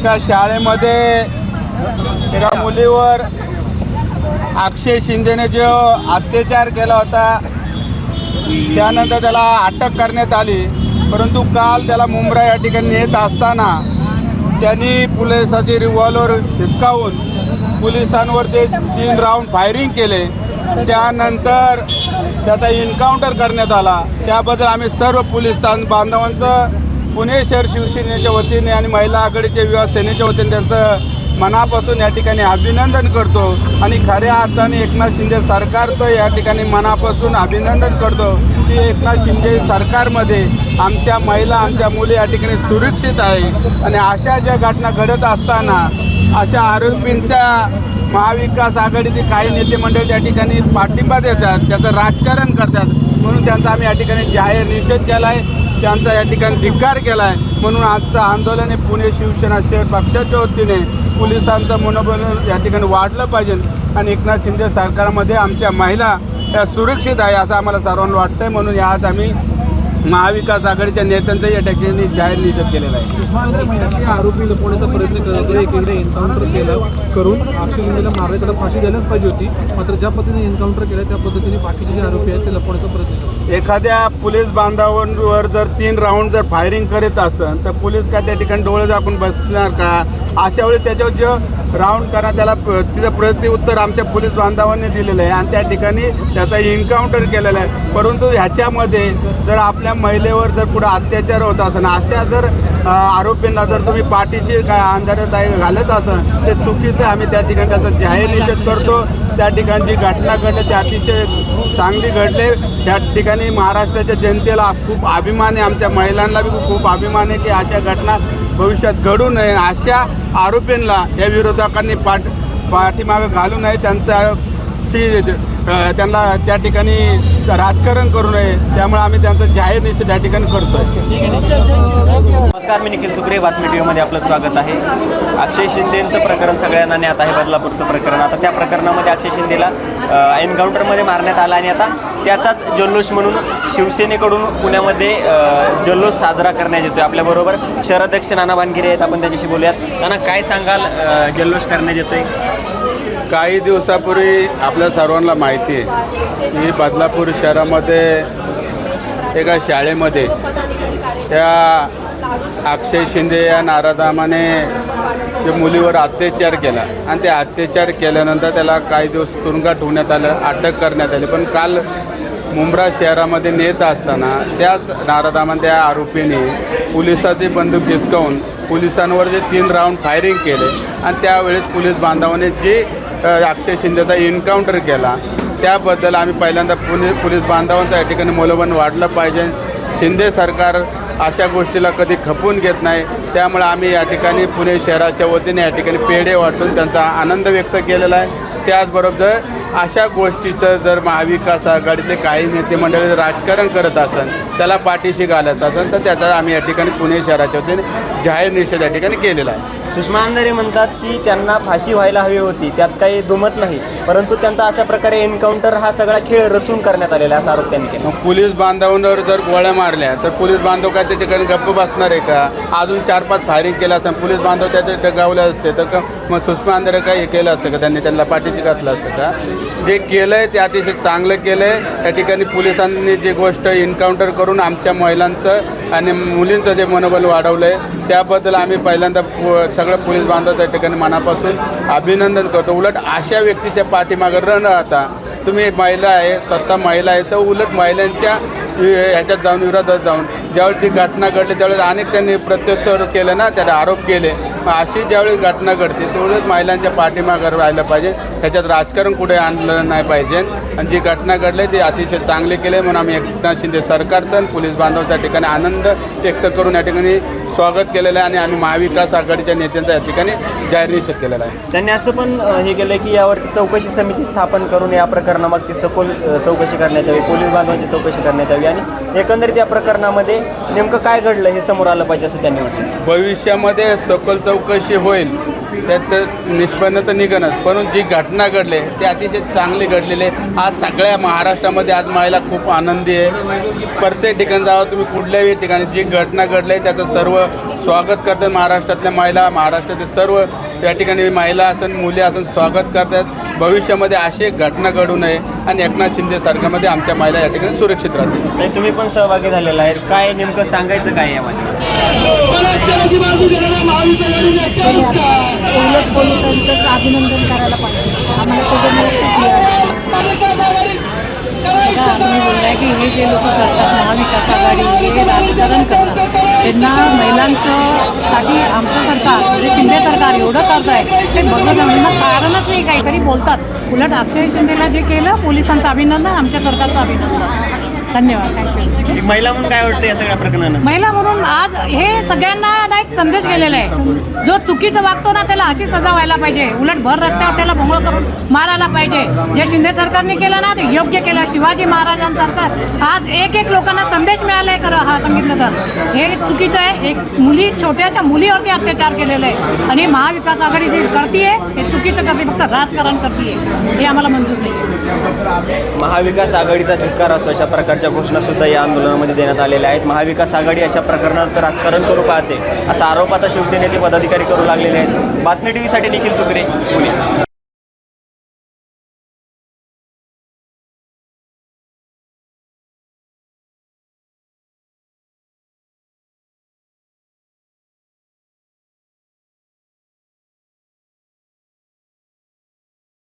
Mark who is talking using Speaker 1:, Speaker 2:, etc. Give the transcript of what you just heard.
Speaker 1: एका शाळेमध्ये एका मुलीवर अक्षय शिंदेने जो अत्याचार केला होता त्यानंतर त्याला अटक करण्यात आली. परंतु काल त्याला मुंब्रा या ठिकाणी नेत असताना त्यांनी पोलिसाची रिव्हॉल्वर हिसकावून पोलिसांवर ते तीन राऊंड फायरिंग केले. त्यानंतर त्याचा एन्काउंटर करण्यात आला. त्याबद्दल आम्ही सर्व पोलीस बांधवांचं पुणे शहर शिवसेनेच्या वतीने आणि महिला आघाडीच्या विवाह सेनेच्या वतीने त्यांचं मनापासून या ठिकाणी अभिनंदन करतो आणि खऱ्या अर्थाने एकनाथ शिंदे सरकारचं या ठिकाणी मनापासून अभिनंदन करतो की एकनाथ शिंदे सरकारमध्ये आमच्या महिला आमच्या मुली या ठिकाणी सुरक्षित आहे. आणि अशा ज्या घटना घडत असताना अशा आरोपींच्या महाविकास आघाडीचे काही नेते मंडळ त्या ठिकाणी पाठिंबा देतात त्याचं राजकारण करतात. म्हणून त्यांचा आम्ही या ठिकाणी जाहीर निषेध केला आहे त्यांचा या ठिकाणी धिक्कार केला आहे म्हणून आजचं आंदोलन हे पुणे शिवसेना शहर पक्षाच्या वतीने पोलिसांचं मनोबल या ठिकाणी वाढलं पाहिजे आणि एकनाथ शिंदे सरकारमध्ये आमच्या महिला या सुरक्षित आहे असं आम्हाला सर्वांना वाटतं आहे म्हणून आज आम्ही महाविकास आघाडीच्या नेत्यांचा या ठिकाणी जाहीर निषेध केलेला आहे.
Speaker 2: आरोपी लपवण्याचा प्रयत्न करत एकीकडे एन्काउंटर केलं करून अक्षय शिंदेला मारले त्याला फाशी द्यायलाच पाहिजे होती. मात्र ज्या पद्धतीने एन्काउंटर केलं त्या पद्धतीने बाकीचे जे आरोपी आहेत ते लपवण्याचा प्रयत्न केला.
Speaker 1: एखाद्या पोलीस बांधावांवर जर तीन राऊंड जर फायरिंग करीत असेल तर पोलीस का त्या ठिकाणी डोळे झाकून बसणार का? अशा वेळी त्याच्यावर जे राऊंड करा त्याला तिचं तिचं उत्तर आमच्या पोलीस बांधवांनी दिलेलं आहे. आणि त्या ठिकाणी त्याचा एन्काउंटर केलेला आहे. परंतु ह्याच्यामध्ये जर आपल्या महिलेवर जर पुढे अत्याचार होत असेल अशा जर आरोपींना जर तुम्ही पाठीशी काय अंधारात घालत असाल ते चुकीचं आहे. आम्ही त्या ठिकाणी त्याचा जाहीर निषेध करतो. त्या ठिकाणी जी घटना घडली ती अतिशय चांगली घडले. त्या ठिकाणी महाराष्ट्राच्या जनतेला खूप अभिमान आहे. आमच्या महिलांना बी खूप अभिमान आहे की अशा घटना भविष्यात घडू नये. अशा आरोपींना या विरोधकांनी पाठ पाठीमागं घालू नये. त्यांचा शी त्यांना त्या ठिकाणी राजकारण करू नये. त्यामुळे आम्ही त्यांचा जाहीर निषेध त्या ठिकाणी करतोय.
Speaker 3: नमस्कार मी निखिल सुग्रे. बातमी टीव्हीमध्ये आपलं स्वागत आहे. अक्षय शिंदेंचं प्रकरण सगळ्यांना ज्ञात आहे. बदलापूरचं प्रकरण. आता त्या प्रकरणामध्ये अक्षय शिंदेला एन्काउंटरमध्ये मारण्यात आला आणि आता त्याचाच जल्लोष म्हणून शिवसेनेकडून पुण्यामध्ये जल्लोष साजरा करण्यात येतोय. आपल्याबरोबर शहराध्यक्ष नाना भानगिरे आहेत. आपण त्याच्याशी बोलूयात. नाना काय सांगाल जल्लोष करण्यात येतोय?
Speaker 1: काही दिवसापूर्वी आपल्या सर्वांना माहिती माहिती आहे. मी बदलापूर शहरामध्ये एका शाळेमध्ये त्या अक्षय शिंदे या नाराधामाने त्या मुलीवर अत्याचार केला. आणि ते अत्याचार केल्यानंतर त्याला काही दिवस तुरुंगात ठेवण्यात आलं अटक करण्यात आली. पण काल मुंब्रा शहरामध्ये नेत असताना त्याच नाराधामान त्या आरोपीने पोलिसाची बंदूक हिसकावून पोलिसांवर जे तीन राऊंड फायरिंग केले. आणि त्यावेळेस पोलीस बांधवाने जे अक्षय शिंदेचा एन्काउंटर केला त्याबद्दल आम्ही पहिल्यांदा पुणे पोलीस बांधवांचं या ठिकाणी मूल्यवान वाढलं पाहिजे. शिंदे सरकार अशा गोष्टीला कधी खपून घेत नाही. त्यामुळे आम्ही या ठिकाणी पुणे शहराच्या वतीने या ठिकाणी पेढे वाटून त्यांचा आनंद व्यक्त केलेला आहे. त्याचबरोबर अशा गोष्टीचं जर महाविकास आघाडीतले काही नेते मंडळी जर राजकारण करत असेल त्याला पाठीशी घालत असेल तर त्याचा आम्ही या ठिकाणी पुणे शहराच्या वतीने जाहीर निषेध या ठिकाणी केलेला आहे.
Speaker 3: सुषमा अंधारे म्हणतात की त्यांना फाशी व्हायला हवी होती त्यात काही दुमत नाही. परंतु त्यांचा अशा प्रकारे एन्काउंटर हा सगळा खेळ रचून करण्यात आलेला आहे असा आरोप त्यांनी केला.
Speaker 1: मग पोलीस बांधवांवर जर गोळ्या मारल्या तर पोलीस बांधव काय त्याच्याकडे गप्प बसणार आहे का? अजून चार पाच फायरिंग केलं असतं पोलीस बांधव त्याचे डगावले असते तर का मग सुषमा अंधारे काय हे केलं असतं का? त्यांनी त्यांना पाठीशी घातलं असतं का? जे केलं आहे ते अतिशय चांगलं केलं आहे त्या ठिकाणी पोलिसांनी जी गोष्ट एन्काउंटर करून आमच्या महिलांचं आणि मुलींचं जे मनोबल वाढवलं आहे त्याबद्दल आम्ही पहिल्यांदा पो- सगळं पोलीस बांधव त्या ठिकाणी मनापासून अभिनंदन करतो. उलट अशा व्यक्तीच्या पाठीमागं न राहता. तुम्ही महिला आहे स्वतः महिला आहे तर उलट महिलांच्या ह्याच्यात जाऊन विरोधात जाऊन ज्यावेळी ती घटना घडली त्यावेळेस अनेक त्यांनी प्रत्युत्तर केलं ना त्याला आरोप केले. अशी ज्यावेळी घटना घडते तेवढंच महिलांच्या पाठीमागं राहिलं पाहिजे. त्याच्यात राजकारण कुठे आणलं नाही पाहिजे. आणि जी घटना घडली ती अतिशय चांगली केली म्हणून आम्ही एकनाथ शिंदे सरकारचं आणि पोलीस बांधव त्या ठिकाणी आनंद व्यक्त करून या ठिकाणी स्वागत केलेलं आहे. आणि आम्ही महाविकास आघाडीच्या नेत्यांचा या ठिकाणी जाहीर निषेध केलेला आहे.
Speaker 3: त्यांनी असं पण हे केलं की यावरती चौकशी समिती स्थापन करून या प्रकरणामागची सखोल चौकशी करण्यात यावी पोलीस बांधवांची चौकशी करण्यात यावी. आणि एकंदरीत या प्रकरणामध्ये नेमकं काय घडलं हे समोर आलं पाहिजे असं त्यांनी म्हटलं
Speaker 1: भविष्यामध्ये सखोल चौकशी होईल त्यात निष्पन्न तर निघणच परंतु जी घटना घडली ते अतिशय चांगली घडलेली आहे. आज सगळ्या महाराष्ट्रामध्ये आज महिला खूप आनंदी आहे. प्रत्येक ठिकाणी जावं तुम्ही कुठल्याही ठिकाणी जी घटना घडली आहे त्याचं सर्व स्वागत करतात महाराष्ट्रातल्या महिला महाराष्ट्रातील सर्व या ठिकाणी महिला असन मुली असन स्वागत करतात. भविष्यामध्ये अशी घटना घडू नये आणि एकनाथ शिंदे सरकारमध्ये आमच्या महिला या ठिकाणी सुरक्षित राहतील.
Speaker 3: नाही तुम्ही पण सहभागी झालेला आहे. काय नेमकं सांगायचं काय यामध्ये?
Speaker 4: पोलीस पोलिसांचं अभिनंदन करायला पाहिजे आम्हाला त्याच्यामुळे खूप आता आम्ही बोललाय की हे जे लोक करतात महाविकास आघाडी हे राजकारण करतात. त्यांना महिलांचं साठी आमचं सरकार म्हणजे शिंदे सरकार एवढं करत आहे ते बघत त्यांना कारणच नाही काहीतरी बोलतात. उलट अक्षय शिंदेला जे केलं पोलिसांचं अभिनंदन आमच्या सरकारचं अभिनंदन. धन्यवाद.
Speaker 3: महिला म्हणून काय वाटतं या सगळ्या प्रकरणानं?
Speaker 4: महिला म्हणून आज हे सगळ्यांना ना एक संदेश गेलेला आहे. जो चुकीचं वागतो ना त्याला अशी सजा व्हायला पाहिजे. उलट भर रस्त्यावर त्याला भोंगळ करून मारायला पाहिजे. जे शिंदे सरकारने केलं ना ते योग्य केलं. शिवाजी महाराजांसारखं आज एक एक लोकांना संदेश मिळालाय खरं हा सांगितलं तर. हे चुकीचं आहे. एक मुली छोट्याशा मुलीवरती अत्याचार केलेला आहे. आणि महाविकास आघाडी जे करते हे चुकीचं करते. फक्त राजकारण करते हे आम्हाला मंजूर नाही आहे
Speaker 3: महाविकास आघाडीचा धिक्कार असो अशा प्रकारच्या घोषणा सुद्धा या आंदोलनामध्ये देण्यात आलेल्या आहेत. महाविकास आघाडी अशा प्रकरणाचं राजकारण करू पाहते. असा आरोप आता शिवसेनेचे पदाधिकारी करू लागलेले आहेत. बातमी टीव्हीसाठी निखिल चुकरे पुणे.